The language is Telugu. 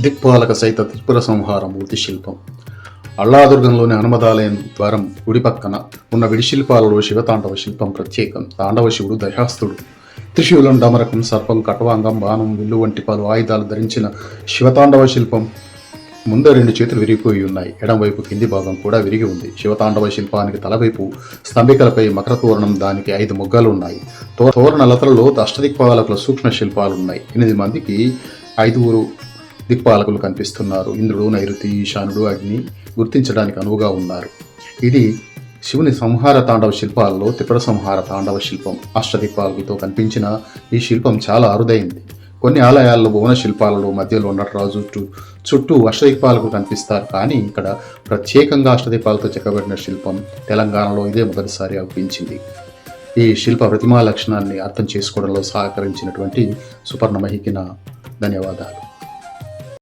దిక్పాలక సైత త్రిపుర సంహార మూర్తి శిల్పం. అల్లాదుర్గంలోని హనుమదాలయం ద్వారం గుడి పక్కన ఉన్న విడి శిల్పాలలో శివతాండవ శిల్పం ప్రత్యేకం. తాండవ శివుడు దయాస్తుడు త్రిశూలం డమరకం సర్పం కటవాంగం బాణం విల్లు వంటి పలు ఆయుధాలు ధరించిన శివతాండవ శిల్పం ముందు రెండు చేతులు విరిగిపోయి ఉన్నాయి. ఎడంవైపు కింది భాగం కూడా విరిగి ఉంది. శివతాండవ శిల్పానికి తలవైపు స్తంభికలపై మకర తోరణం దానికి ఐదు మొగ్గలు ఉన్నాయి. తో- తోరణ లతలలో అష్టదిక్పాలకుల సూక్ష్మ శిల్పాలు ఉన్నాయి. ఎనిమిది మందికి ఐదుగురు దిక్పాలకులు కనిపిస్తున్నారు. ఇంద్రుడు నైరుతి ఈశానుడు అగ్ని గుర్తించడానికి అనువుగా ఉన్నారు. ఇది శివుని సంహార తాండవ శిల్పాలలో త్రిపుర సంహార తాండవ శిల్పం. అష్టదిక్పాలకులతో కనిపించిన ఈ శిల్పం చాలా అరుదైంది. కొన్ని ఆలయాల్లో భువన శిల్పాలలో మధ్యలో నటరాజు చుట్టూ చుట్టూ అష్టదిక్పాలకు కనిపిస్తారు. కానీ ఇక్కడ ప్రత్యేకంగా అష్టదిక్పాలతో చెక్కబడిన శిల్పం తెలంగాణలో ఇదే మొదటిసారి అనిపించింది ఈ శిల్ప ప్రతిమా లక్షణాన్ని అర్థం చేసుకోవడంలో సహకరించినటువంటి సుపర్ణ మహికిన ధన్యవాదాలు.